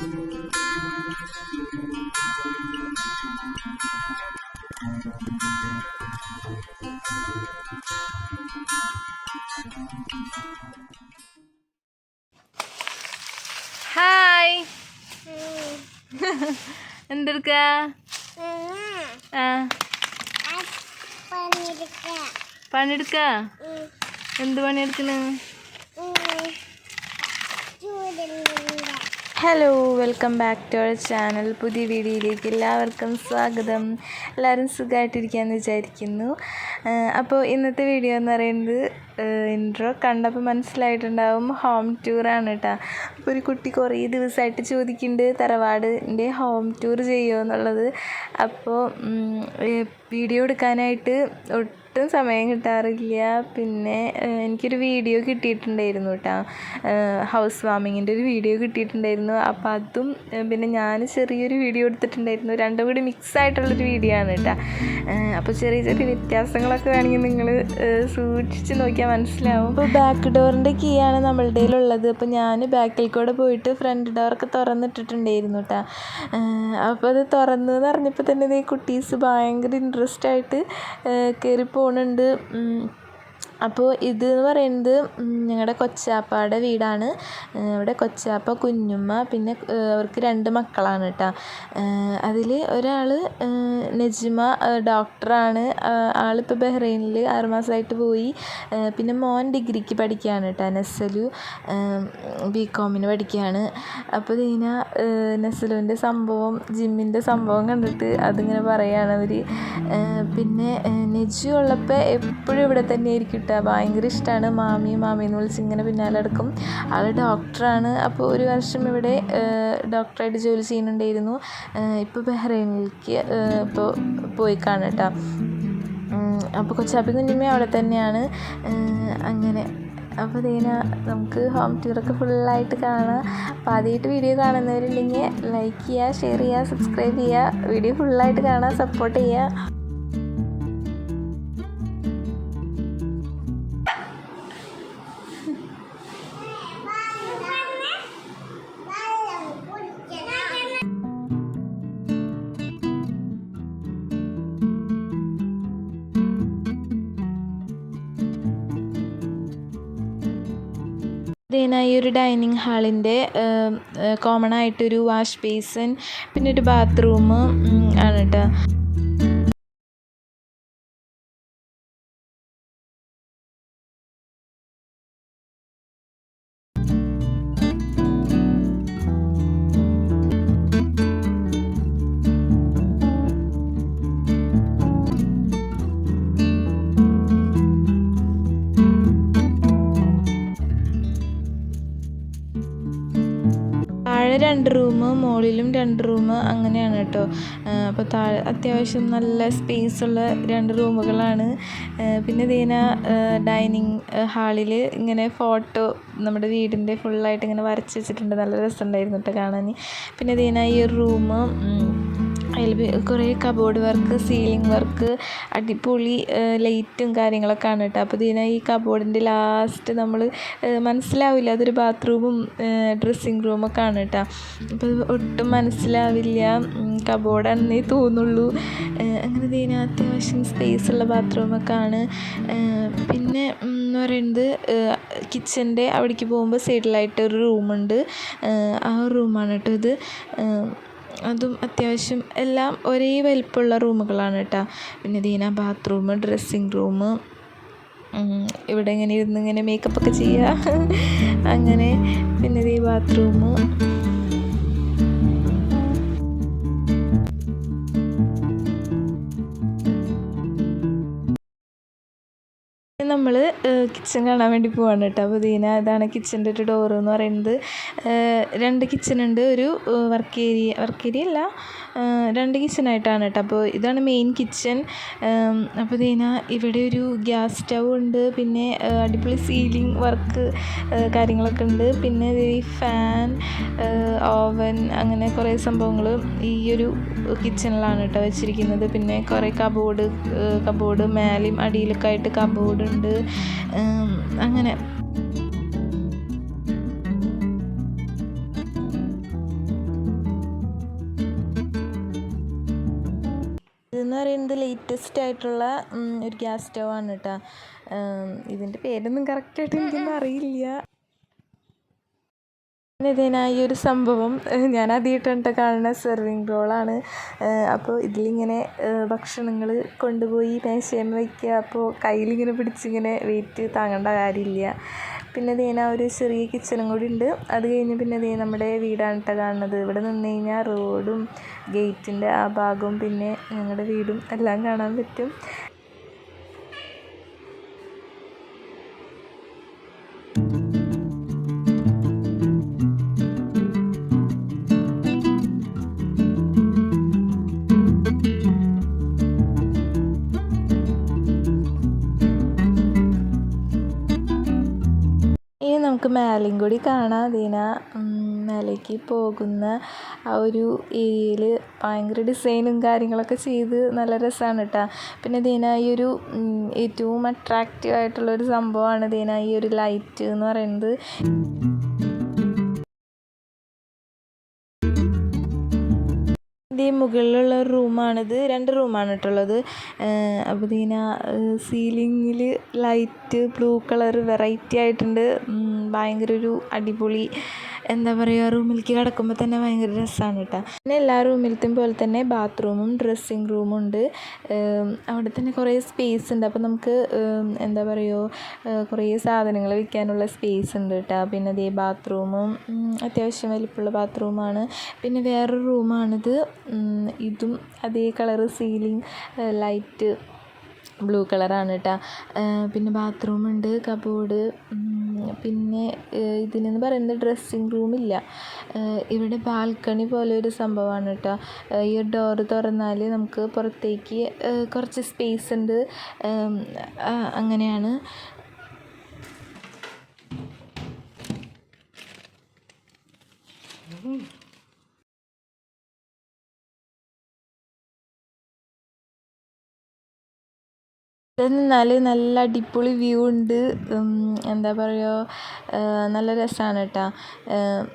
Hi. എന്തെടുക്ക? പണിയെടുക്ക. എന്ത് പണിയെടുക്കണ്? Hello welcome back to our channel പുതിയ വീഡിയോയിലേക്ക് എല്ലാവർക്കും സ്വാഗതം. എല്ലാവരും സുഖമായിട്ടിരിക്കാമെന്ന് വിചാരിക്കുന്നു. അപ്പോൾ ഇന്നത്തെ വീഡിയോ എന്ന് പറയുന്നത് ഇൻട്രോ കണ്ടപ്പോൾ മനസ്സിലായിട്ടുണ്ടാവും ഹോം ടൂറാണ് കേട്ടോ അപ്പോൾ ഒരു കുട്ടി കുറേ ദിവസമായിട്ട് ചോദിക്കുന്നുണ്ട് തറവാടിന്റെ ഹോം ടൂർ ചെയ്യുമോ എന്നുള്ളത്. അപ്പോൾ വീഡിയോ എടുക്കാനായിട്ട് ഒട്ടും സമയം കിട്ടാറില്ല. പിന്നെ എനിക്കൊരു വീഡിയോ കിട്ടിയിട്ടുണ്ടായിരുന്നു കേട്ടോ ഹൗസ് വാമിങ്ങിന്റെ ഒരു വീഡിയോ കിട്ടിയിട്ടുണ്ടായിരുന്നു. അപ്പോൾ അതും പിന്നെ ഞാൻ ചെറിയൊരു വീഡിയോ എടുത്തിട്ടുണ്ടായിരുന്നു. രണ്ടും കൂടി മിക്സ് ആയിട്ടുള്ളൊരു വീഡിയോ ആണ് കേട്ടോ അപ്പോൾ ചെറിയ ചെറിയ വ്യത്യാസങ്ങളൊക്കെ വേണമെങ്കിൽ നിങ്ങൾ സൂക്ഷിച്ച് നോക്കിയാൽ മനസ്സിലാവും. അപ്പോൾ ബാക്ക് ഡോറിന്റെ കീ ആണ് നമ്മളുടെ ഉള്ളത് അപ്പോൾ ഞാൻ ബാക്കിൽ കൂടെ പോയിട്ട് ഫ്രണ്ട് ഡോറൊക്കെ തുറന്നിട്ടിട്ടുണ്ടായിരുന്നു കേട്ടോ അപ്പോൾ അത് തുറന്നു എന്ന് അറിഞ്ഞപ്പോൾ തന്നെ ഈ കുട്ടീസ് ഭയങ്കര ഇൻട്രസ്റ്റ് ആയിട്ട് കയറി கொண்டு അപ്പോൾ ഇത് എന്ന് പറയുന്നത് ഞങ്ങളുടെ കൊച്ചാപ്പയുടെ വീടാണ്. ഇവിടെ കൊച്ചാപ്പ കുഞ്ഞുമ്മ പിന്നെ അവർക്ക് രണ്ട് മക്കളാണ് കേട്ടോ അതിൽ ഒരാൾ നജിമ ഡോക്ടറാണ്. ആളിപ്പോൾ ബഹ്റൈനിൽ ആറുമാസമായിട്ട് പോയി. പിന്നെ മോൻ ഡിഗ്രിക്ക് പഠിക്കുകയാണ് കേട്ടോ നെസലു ബി കോമിന് പഠിക്കുകയാണ് അപ്പോൾ ദീന നെസലുവിന്റെ സംഭവം ജിമ്മിന്റെ സംഭവം കണ്ടിട്ട് അതിങ്ങനെ പറയുകയാണ് അവർ പിന്നെ നെജു ഉള്ളപ്പോൾ എപ്പോഴും ഇവിടെ തന്നെ ആയിരിക്കും കേട്ടോ ഭയങ്കര ഇഷ്ടമാണ് മാമി മാമി എന്ന് വിളിച്ച് ഇങ്ങനെ പിന്നാലെ എടുക്കും ആൾ ഡോക്ടറാണ്. അപ്പോൾ ഒരു വർഷം ഇവിടെ ഡോക്ടറായിട്ട് ജോലി ചെയ്യുന്നുണ്ടായിരുന്നു. ഇപ്പോൾ ബഹ്റൈനിലേക്ക് ഇപ്പോൾ പോയി കാണട്ടോ. അപ്പോൾ കൊച്ചാപ്പി കുഞ്ഞുമ്മ അവിടെ തന്നെയാണ്. അങ്ങനെ. അപ്പോൾ ദീന നമുക്ക് ഹോം ടൂറൊക്കെ ഫുള്ളായിട്ട് കാണാം. അപ്പോൾ ആദ്യമായിട്ട് വീഡിയോ കാണുന്നവരുണ്ടെങ്കിൽ ലൈക്ക് ചെയ്യുക ഷെയർ ചെയ്യുക സബ്സ്ക്രൈബ് ചെയ്യുക. വീഡിയോ ഫുള്ളായിട്ട് കാണാം സപ്പോർട്ട് ചെയ്യുക. ദീന ഈ ഒരു ഡൈനിങ് ഹാളിന്റെ കോമൺ ആയിട്ടൊരു വാഷ് ബേസിൻ പിന്നെ ഒരു ബാത്റൂം ആണ് കേട്ടോ രണ്ട് റൂം മുകളിലും രണ്ട് റൂം അങ്ങനെയാണ് കേട്ടോ. അപ്പോൾ താഴെ അത്യാവശ്യം നല്ല സ്പേസ് ഉള്ള രണ്ട് റൂമുകളാണ്. പിന്നെ ദീന ഡൈനിങ് ഹാളിൽ ഇങ്ങനെ ഫോട്ടോ നമ്മുടെ വീടിന്റെ ഫുള്ളായിട്ട് ഇങ്ങനെ വരച്ച് വെച്ചിട്ടുണ്ട്. നല്ല രസമുണ്ടായിരുന്നു കേട്ടോ കാണാൻ. പിന്നെ ദീന ഈ റൂം അതിൽ കുറേ കബോർഡ് വർക്ക് സീലിംഗ് വർക്ക് അടിപൊളി ലൈറ്റും കാര്യങ്ങളൊക്കെ ആണ് കേട്ടോ. അപ്പോൾ ഇതിനെ ഈ കബോർഡിന്റെ ലാസ്റ്റ് നമ്മൾ മനസ്സിലാവില്ല. അതൊരു ബാത്റൂമും ഡ്രസ്സിങ് റൂമൊക്കെ ആണ് കേട്ടോ. അപ്പോൾ ഒട്ടും മനസ്സിലാവില്ല. കബോർഡാണെന്നേ തോന്നുള്ളൂ. അങ്ങനെ ഇതിന് അത്യാവശ്യം സ്പേസ് ഉള്ള ബാത്റൂമൊക്കെ ആണ്. പിന്നെ എന്ന് പറയുന്നത് കിച്ചന്റെ അവിടേക്ക് പോകുമ്പോൾ സൈഡിലായിട്ട് ഒരു റൂമുണ്ട് ആ റൂമാണ് കേട്ടോ ഇത്. അതും അത്യാവശ്യം എല്ലാം ഒരേ വലിപ്പമുള്ള റൂമുകളാണ് കേട്ടോ. പിന്നെ ദീന ബാത്റൂം ഡ്രസ്സിങ് റൂം ഇവിടെ ഇങ്ങനെ ഇരുന്ന് ഇങ്ങനെ മേക്കപ്പൊക്കെ ചെയ്യുക അങ്ങനെ പിന്നെ ഈ ബാത്റൂം നമ്മൾ കിച്ചൺ കാണാൻ വേണ്ടി പോവാണ് കേട്ടോ. അപ്പോൾ ദീന ഇതാണ് കിച്ചന്റെ ഒരു ഡോറ് എന്ന് പറയുന്നത്. രണ്ട് കിച്ചൺ ഉണ്ട്. ഒരു വർക്ക് ഏരിയ വർക്ക് ഏരിയ അല്ല രണ്ട് കിച്ചണായിട്ടാണ് കേട്ടോ. അപ്പോൾ ഇതാണ് മെയിൻ കിച്ചൺ അപ്പോൾ ദീന ഇവിടെ ഒരു ഗ്യാസ് സ്റ്റൗ ഉണ്ട്. പിന്നെ അടിപൊളി സീലിംഗ് വർക്ക് കാര്യങ്ങളൊക്കെ ഉണ്ട്. പിന്നെ ഈ ഫാൻ ഓവൻ അങ്ങനെ കുറേ സംഭവങ്ങൾ ഈ ഒരു കിച്ചണിലാണ് കേട്ടോ വെച്ചിരിക്കുന്നത്. പിന്നെ കുറേ കബോർഡ് കബോർഡ് മേലെയും അടിയിലൊക്കെ ആയിട്ട് കബോർഡ് ഉണ്ട്. അങ്ങനെ. ഇതെന്ന് പറയുന്നത് ലേറ്റസ്റ്റ് ആയിട്ടുള്ള ഒരു ഗ്യാസ് സ്റ്റവാണ് ആണ് കേട്ടോ ഇതിന്റെ പേരൊന്നും കറക്റ്റായിട്ട് എനിക്കൊന്നും അറിയില്ല. പിന്നെ ഇതിനാ ഈ ഒരു സംഭവം ഞാൻ ആദ്യമായിട്ടാണ് കാണുന്ന സെർവിങ് റോളാണ് അപ്പോൾ ഇതിലിങ്ങനെ ഭക്ഷണങ്ങൾ കൊണ്ടുപോയി മേശയിൽ വയ്ക്കുക അപ്പോൾ കയ്യിലിങ്ങനെ പിടിച്ചിങ്ങനെ വെയിറ്റ് താങ്ങേണ്ട കാര്യമില്ല. പിന്നെ ഇതിനാ ഒരു ചെറിയ കിച്ചണും കൂടി ഉണ്ട്. അത് കഴിഞ്ഞ് പിന്നെ ഇതേ നമ്മുടെ വീടാണ് കേട്ടോ കാണുന്നത്. ഇവിടെ നിന്ന് കഴിഞ്ഞാൽ റോഡും ഗേറ്റിന്റെ ആ ഭാഗവും പിന്നെ ഞങ്ങളുടെ വീടും എല്ലാം കാണാൻ പറ്റും. നമുക്ക് മേലെയും കൂടി കാണാം. ദീന മേലേക്ക് പോകുന്ന ആ ഒരു ഏരിയയിൽ ഭയങ്കര ഡിസൈനും കാര്യങ്ങളൊക്കെ ചെയ്ത് നല്ല രസമാണ് കേട്ടോ പിന്നെ ദീന ഈ ഒരു ഏറ്റവും അട്രാക്റ്റീവ് ആയിട്ടുള്ളൊരു സംഭവമാണ് ദീന ഈ ഒരു ലൈറ്റ് എന്ന് പറയുന്നത്. ഇതിന്റെ മുകളിലുള്ള ഒരു റൂമാണിത്. രണ്ട് റൂമാണ് കേട്ടുള്ളത് അപ്പോൾ ഇതിന സീലിങ്ങിൽ ലൈറ്റ് ബ്ലൂ കളർ വെറൈറ്റി ആയിട്ടുണ്ട്. ഭയങ്കര ഒരു അടിപൊളി എന്താ പറയുക റൂമിലേക്ക് കിടക്കുമ്പോൾ തന്നെ ഭയങ്കര രസമാണ് കേട്ടോ പിന്നെ എല്ലാ റൂമിലത്തെയും പോലെ തന്നെ ബാത്റൂമും ഡ്രസ്സിങ് റൂമും ഉണ്ട് അവിടെ തന്നെ കുറേ സ്പേസ് ഉണ്ട്. അപ്പോൾ നമുക്ക് എന്താ പറയുക കുറേ സാധനങ്ങൾ വിൽക്കാനുള്ള സ്പേസ് ഉണ്ട് കേട്ടോ പിന്നെ അതേ ബാത്റൂമും അത്യാവശ്യം വലിപ്പമുള്ള ബാത്റൂമാണ്. പിന്നെ വേറൊരു റൂമാണിത് ഇതും അതേ കളറ് സീലിംഗ് ലൈറ്റ് ബ്ലൂ കളറാണ് കേട്ടോ പിന്നെ ബാത്റൂം ഉണ്ട് കബോർഡ് പിന്നെ ഇതിനെന്ന് പറയുന്നത് ഡ്രസ്സിങ് റൂമില്ല ഇവിടെ ബാൽക്കണി പോലെ ഒരു സംഭവമാണ് കേട്ടോ ഈ ഡോറ് തുറന്നാൽ നമുക്ക് പുറത്തേക്ക് കുറച്ച് സ്പേസ് ഉണ്ട്. ഏം, ആ, ഇവിടെ നിന്നാൽ നല്ല അടിപൊളി വ്യൂ ഉണ്ട്. എന്താ പറയുക നല്ല രസമാണ് കേട്ടോ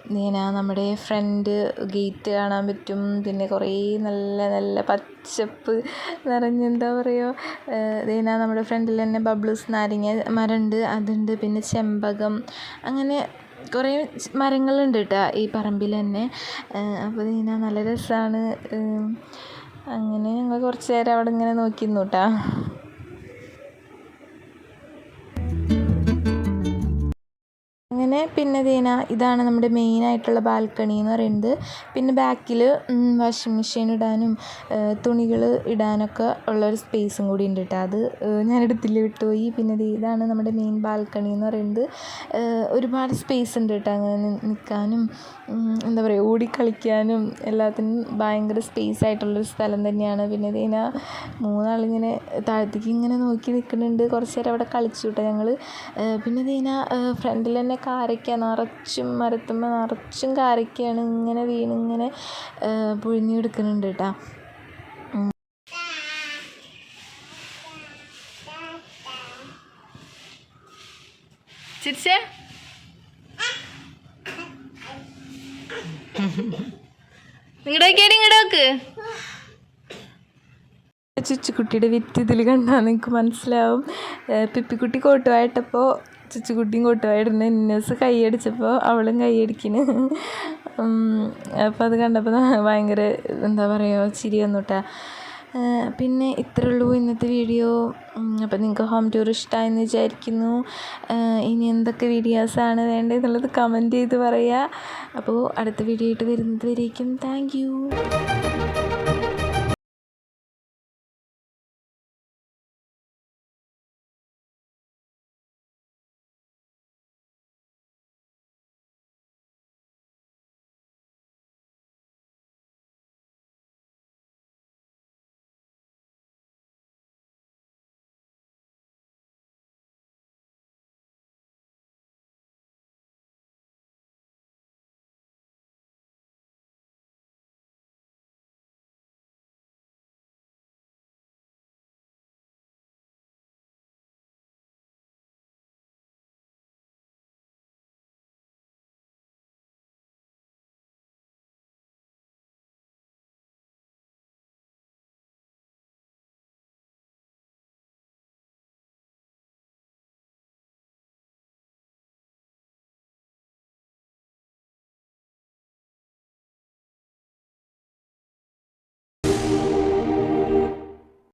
ഇങ്ങനെ നമ്മുടെ ഫ്രണ്ട് ഗേറ്റ് കാണാൻ പറ്റും. പിന്നെ കുറേ നല്ല നല്ല പച്ചപ്പ് നിറഞ്ഞ എന്താ പറയുക ഇതേനാ നമ്മുടെ ഫ്രണ്ടിൽ തന്നെ ബബ്ലൂസ് നാരങ്ങ മരമുണ്ട് അതുണ്ട്. പിന്നെ ചെമ്പകം അങ്ങനെ കുറേ മരങ്ങളുണ്ട് കേട്ടോ ഈ പറമ്പിൽ തന്നെ. അപ്പോൾ ഇതിനെ നല്ല രസമാണ് അങ്ങനെ ഞങ്ങൾ കുറച്ച് നേരം അവിടെ ഇങ്ങനെ നോക്കി നിന്നു കേട്ടോ പിന്നെ ദീന ഇതാണ് നമ്മുടെ മെയിൻ ആയിട്ടുള്ള ബാൽക്കണി എന്ന് പറയുന്നത്. പിന്നെ ബാക്കിൽ വാഷിംഗ് മെഷീൻ ഇടാനും തുണികൾ ഇടാനൊക്കെ ഉള്ളൊരു സ്പേസും കൂടി ഉണ്ട് കേട്ടോ അത് ഞാൻ എടുത്തില്ല വിട്ടുപോയി. പിന്നെ ഇതാണ് നമ്മുടെ മെയിൻ ബാൽക്കണി എന്ന് പറയുന്നത്. ഒരുപാട് സ്പേസ് ഉണ്ട് കേട്ടോ അങ്ങനെ നിൽക്കാനും എന്താ പറയുക ഓടിക്കളിക്കാനും എല്ലാത്തിനും ഭയങ്കര സ്പേസ് ആയിട്ടുള്ളൊരു സ്ഥലം തന്നെയാണ്. പിന്നെ ദീന മൂന്നാളിങ്ങനെ താഴത്തേക്ക് ഇങ്ങനെ നോക്കി നിൽക്കുന്നുണ്ട് കുറച്ച് നേരം അവിടെ കളിച്ചു കേട്ടോ ഞങ്ങൾ പിന്നെ ദീന ഫ്രണ്ടിൽ തന്നെ കാരക്ക നിറച്ചും മരത്തുമ്പോൾ നിറച്ചും കാരക്കയാണ്. ഇങ്ങനെ വീണ് ഇങ്ങനെ പുഴിഞ്ഞെടുക്കുന്നുണ്ട് കേട്ടോ. ചിരിച്ചേ? നിങ്ങളുടെ നോക്കിയാടി ഇങ്ങോട്ട് നോക്ക്. ചുച്ചുക്കുട്ടിയുടെ വിറ്റ് ഇതിൽ കണ്ടാൽ നിങ്ങൾക്ക് മനസ്സിലാവും. പിപ്പിക്കുട്ടി കോട്ടുവായിട്ടപ്പോൾ ചുച്ചുക്കുട്ടിയും കോട്ടുവായിടുന്നു ഇന്നസ് കൈയടിച്ചപ്പോൾ അവളും കൈയടിക്കുന്നു അപ്പോൾ അത് കണ്ടപ്പോൾ ഭയങ്കര എന്താ പറയുക ചിരി വന്നുട്ടാ. പിന്നെ ഇത്രേ ഉള്ളൂ ഇന്നത്തെ വീഡിയോ. അപ്പോൾ നിങ്ങൾക്ക് ഹോം ടൂർ ഇഷ്ടമായെന്ന് വിചാരിക്കുന്നു. ഇനി എന്തൊക്കെ വീഡിയോസാണ് വേണ്ടതെന്നുള്ളത് കമന്റ് ചെയ്ത് പറയുക അപ്പോൾ അടുത്ത വീഡിയോ ആയിട്ട് വരുന്നത് വരേക്കും. താങ്ക്